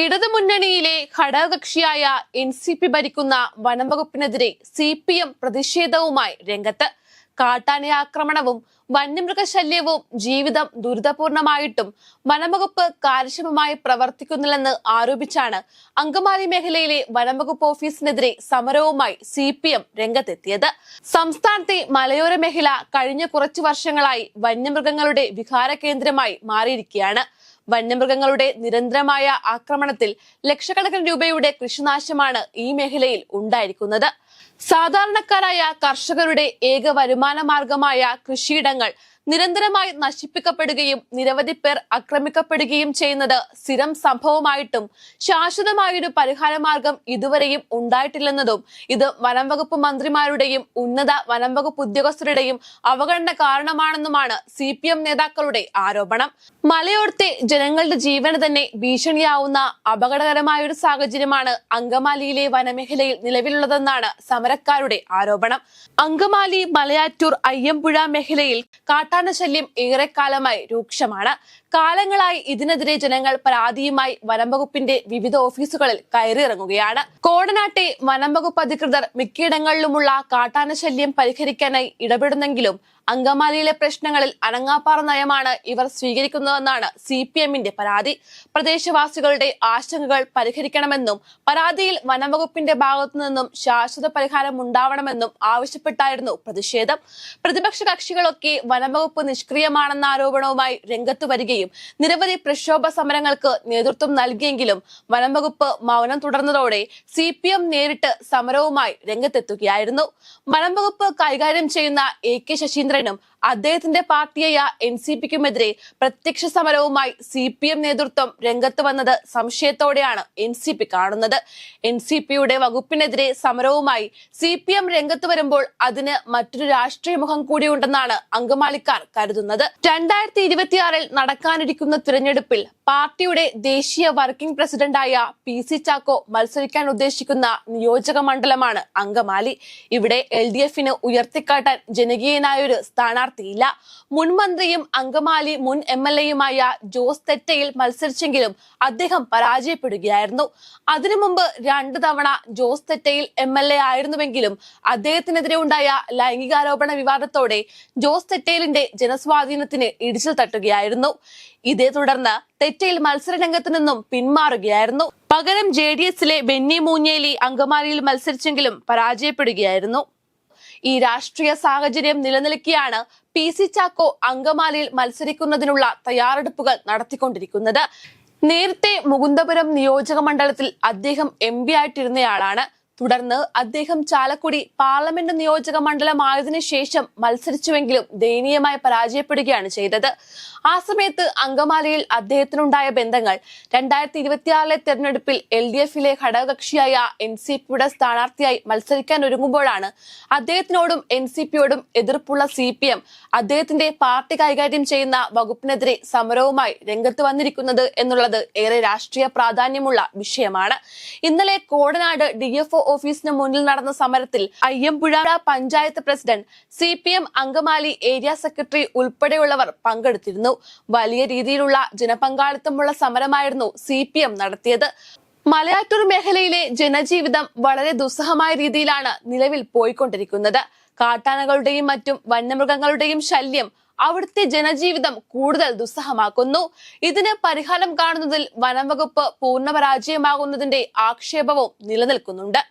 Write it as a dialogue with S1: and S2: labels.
S1: ഇടതുമുന്നണിയിലെ ഘടകകക്ഷിയായ N C P ഭരിക്കുന്ന വനംവകുപ്പിനെതിരെ സി പി എം പ്രതിഷേധവുമായി രംഗത്ത്. കാട്ടാന ആക്രമണവും വന്യമൃഗശല്യവും ജീവിതം ദുരിതപൂർണമായിട്ടും വനംവകുപ്പ് കാര്യക്ഷമമായി പ്രവർത്തിക്കുന്നില്ലെന്ന് ആരോപിച്ചാണ് അങ്കമാലി മേഖലയിലെ വനംവകുപ്പ് ഓഫീസിനെതിരെ സമരവുമായി സി പി എം രംഗത്തെത്തിയത്. സംസ്ഥാനത്തെ മലയോര മേഖല കഴിഞ്ഞ കുറച്ചു വർഷങ്ങളായി വന്യമൃഗങ്ങളുടെ വിഹാര കേന്ദ്രമായി മാറിയിരിക്കുകയാണ്. വന്യമൃഗങ്ങളുടെ നിരന്തരമായ ആക്രമണത്തിൽ ലക്ഷക്കണക്കിന് രൂപയുടെ കൃഷിനാശമാണ് ഈ മേഖലയിൽ ഉണ്ടായിരിക്കുന്നത്. സാധാരണക്കാരായ കർഷകരുടെ ഏക വരുമാന മാർഗമായ കൃഷിയിടങ്ങൾ നിരന്തരമായി നശിപ്പിക്കപ്പെടുകയും നിരവധി പേർ ആക്രമിക്കപ്പെടുകയും ചെയ്യുന്നത് സ്ഥിരം സംഭവമായിട്ടും ശാശ്വതമായൊരു പരിഹാര മാർഗം ഇതുവരെയും ഉണ്ടായിട്ടില്ലെന്നതും ഇത് വനംവകുപ്പ് മന്ത്രിമാരുടെയും ഉന്നത വനംവകുപ്പ് ഉദ്യോഗസ്ഥരുടെയും അവഗണന കാരണമാണെന്നുമാണ് സി പി എം നേതാക്കളുടെ ആരോപണം. മലയോർത്തെ ജനങ്ങളുടെ ജീവന് തന്നെ ഭീഷണിയാവുന്ന അപകടകരമായൊരു സാഹചര്യമാണ് അങ്കമാലിയിലെ വനമേഖലയിൽ നിലവിലുള്ളതെന്നാണ് സമരക്കാരുടെ ആരോപണം. അങ്കമാലി മലയാറ്റൂർ അയ്യമ്പുഴ മേഖലയിൽ കാട്ടാന ശല്യം ഏറെക്കാലമായി രൂക്ഷമാണ്. കാലങ്ങളായി ഇതിനെതിരെ ജനങ്ങൾ പരാതിയുമായി വനംവകുപ്പിന്റെ വിവിധ ഓഫീസുകളിൽ കയറിയിറങ്ങുകയാണ്. കോടനാട്ടെ വനംവകുപ്പ് അധികൃതർ മിക്കയിടങ്ങളിലുമുള്ള കാട്ടാന ശല്യം പരിഹരിക്കാനായി ഇടപെടുന്നെങ്കിലും അങ്കമാലിയിലെ പ്രശ്നങ്ങളിൽ അനങ്ങാപ്പാറ നയമാണ് ഇവർ സ്വീകരിക്കുന്നതെന്നാണ് സി പി എമ്മിന്റെ പരാതി. പ്രദേശവാസികളുടെ ആശങ്കകൾ പരിഹരിക്കണമെന്നും പരാതിയിൽ വനംവകുപ്പിന്റെ ഭാഗത്തു നിന്നും ശാശ്വത പരിഹാരം ഉണ്ടാവണമെന്നും ആവശ്യപ്പെട്ടായിരുന്നു പ്രതിഷേധം. പ്രതിപക്ഷ കക്ഷികളൊക്കെ വനംവകുപ്പ് നിഷ്ക്രിയമാണെന്ന ആരോപണവുമായി രംഗത്തു വരികയും നിരവധി പ്രക്ഷോഭ സമരങ്ങൾക്ക് നേതൃത്വം നൽകിയെങ്കിലും വനംവകുപ്പ് മൗനം തുടർന്നതോടെ സി പി എം നേരിട്ട് സമരവുമായി രംഗത്തെത്തുകയായിരുന്നു. വനംവകുപ്പ് കൈകാര്യം ചെയ്യുന്ന എ കെ ശശീന്ദ്രനും അദ്ദേഹത്തിന്റെ പാർട്ടിയായ എൻ സി പിക്കുമെതിരെ പ്രത്യക്ഷ സമരവുമായി സി പി എം നേതൃത്വം രംഗത്ത് വന്നത് സംശയത്തോടെയാണ് എൻ സി പി കാണുന്നത്. എൻ സി പിയുടെ വകുപ്പിനെതിരെ സമരവുമായി സി പി എം രംഗത്ത് വരുമ്പോൾ അതിന് മറ്റൊരു രാഷ്ട്രീയ മുഖം കൂടിയുണ്ടെന്നാണ് അങ്കമാളിക്കാർ കരുതുന്നത്. രണ്ടായിരത്തി ഇരുപത്തിയാറിൽ നടക്കാനിരിക്കുന്ന തിരഞ്ഞെടുപ്പിൽ പാർട്ടിയുടെ ദേശീയ വർക്കിംഗ് പ്രസിഡന്റായ പി സി ചാക്കോ മത്സരിക്കാൻ ഉദ്ദേശിക്കുന്ന നിയോജക മണ്ഡലമാണ് അങ്കമാലി. ഇവിടെ എൽ ഡി എഫിന് ഉയർത്തിക്കാട്ടാൻ ജനകീയനായൊരു സ്ഥാനാർത്ഥിയില്ല മുൻമന്ത്രിയും അങ്കമാലി മുൻ എം എൽ എയുമായ ജോസ് തെറ്റയിൽ മത്സരിച്ചെങ്കിലും അദ്ദേഹം പരാജയപ്പെടുകയായിരുന്നു. അതിനു മുമ്പ് രണ്ടു തവണ Jose Thettayil M L A ആയിരുന്നുവെങ്കിലും അദ്ദേഹത്തിനെതിരെ ഉണ്ടായ ലൈംഗികാരോപണ വിവാദത്തോടെ ജോസ് തെറ്റയിലിന്റെ ജനസ്വാധീനത്തിന് ഇടിച്ചിൽ തട്ടുകയായിരുന്നു. ഇതേ തുടർന്ന് തെറ്റയിൽ മത്സരരംഗത്ത് നിന്നും പിന്മാറുകയായിരുന്നു. പകരം ജെ ഡി എസിലെ ബെന്നി മൂഞ്ഞേലി അങ്കമാലിയിൽ മത്സരിച്ചെങ്കിലും പരാജയപ്പെടുകയായിരുന്നു. ഈ രാഷ്ട്രീയ സാഹചര്യം നിലനിൽക്കെയാണ് പി സി ചാക്കോ അങ്കമാലിയിൽ മത്സരിക്കുന്നതിനുള്ള തയ്യാറെടുപ്പുകൾ നടത്തിക്കൊണ്ടിരിക്കുന്നത്. നേരത്തെ മുകുന്ദപുരം നിയോജക മണ്ഡലത്തിൽ അദ്ദേഹം എം പി ആയിട്ടിരുന്നയാളാണ്. തുടർന്ന് അദ്ദേഹം ചാലക്കുടി പാർലമെന്റ് നിയോജക മണ്ഡലമായതിനു ശേഷം മത്സരിച്ചുവെങ്കിലും ദയനീയമായി പരാജയപ്പെടുകയാണ് ചെയ്തത്. ആ സമയത്ത് അങ്കമാലിയിൽ അദ്ദേഹത്തിനുണ്ടായ ബന്ധങ്ങൾ രണ്ടായിരത്തി ഇരുപത്തിയാറിലെ തെരഞ്ഞെടുപ്പിൽ എൽ ഡി എഫിലെ ഘടകകക്ഷിയായ എൻ സി പിയുടെ സ്ഥാനാർത്ഥിയായി മത്സരിക്കാൻ ഒരുങ്ങുമ്പോഴാണ് അദ്ദേഹത്തിനോടും എൻ സി പിയോടും എതിർപ്പുള്ള സി പി എം അദ്ദേഹത്തിന്റെ പാർട്ടി കൈകാര്യം ചെയ്യുന്ന വകുപ്പിനെതിരെ സമരവുമായി രംഗത്ത് വന്നിരിക്കുന്നത് എന്നുള്ളത് ഏറെ രാഷ്ട്രീയ പ്രാധാന്യമുള്ള വിഷയമാണ്. ഇന്നലെ കോടനാട് ഡി എഫ് ഓഫീസിന് മുന്നിൽ നടന്ന സമരത്തിൽ Ayyampuzha panchayat president C P M Angamaly area secretary ഉൾപ്പെടെയുള്ളവർ പങ്കെടുത്തിരുന്നു. വലിയ രീതിയിലുള്ള ജനപങ്കാളിത്തമുള്ള സമരമായിരുന്നു സി പി എം നടത്തിയത്. മലയാറ്റൂർ മേഖലയിലെ ജനജീവിതം വളരെ ദുസ്സഹമായ രീതിയിലാണ് നിലവിൽ പോയിക്കൊണ്ടിരിക്കുന്നത്. കാട്ടാനകളുടെയും മറ്റും വന്യമൃഗങ്ങളുടെയും ശല്യം അവിടുത്തെ ജനജീവിതം കൂടുതൽ ദുസ്സഹമാക്കുന്നു. ഇതിന് പരിഹാരം കാണുന്നതിൽ വനം വകുപ്പ് പൂർണ പരാജയമാകുന്നതിന്റെ ആക്ഷേപവും നിലനിൽക്കുന്നുണ്ട്.